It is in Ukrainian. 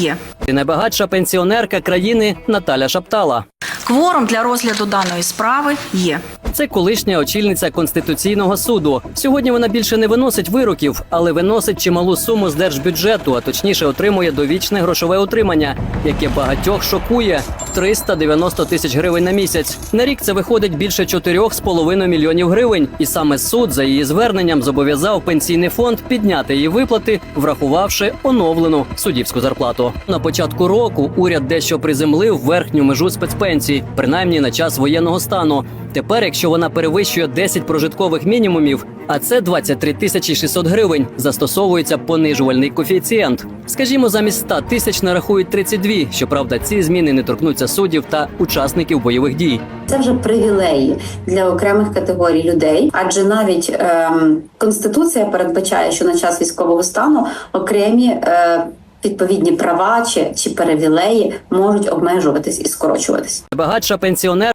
є. І найбагатша пенсіонерка країни Наталя Шаптала. Кворум для розгляду даної справи є. Це колишня очільниця конституційного суду. Сьогодні вона більше не виносить вироків, але виносить чималу суму з держбюджету, а точніше отримує довічне грошове утримання, яке багатьох шокує 390 тисяч гривень на місяць. На рік це виходить більше 4,5 мільйонів гривень. І саме суд за її зверненням зобов'язав пенсійний фонд підняти її виплати, врахувавши оновлену суддівську зарплату. На початку року уряд дещо приземлив верхню межу спецпенсії, принаймні на час воєнного стану. Тепер, якщо вона перевищує 10 прожиткових мінімумів, а це 23 тисячі 600 гривень, застосовується понижувальний коефіцієнт. Скажімо, замість 100 тисяч нарахують 32. Щоправда, ці зміни не торкнуться суддів та учасників бойових дій. Це вже привілеї для окремих категорій людей, адже навіть ем, конституція передбачає, що на час військового стану окремі е, відповідні права чи, чи привілеї можуть обмежуватись і скорочуватись. Багатша пенсіонер.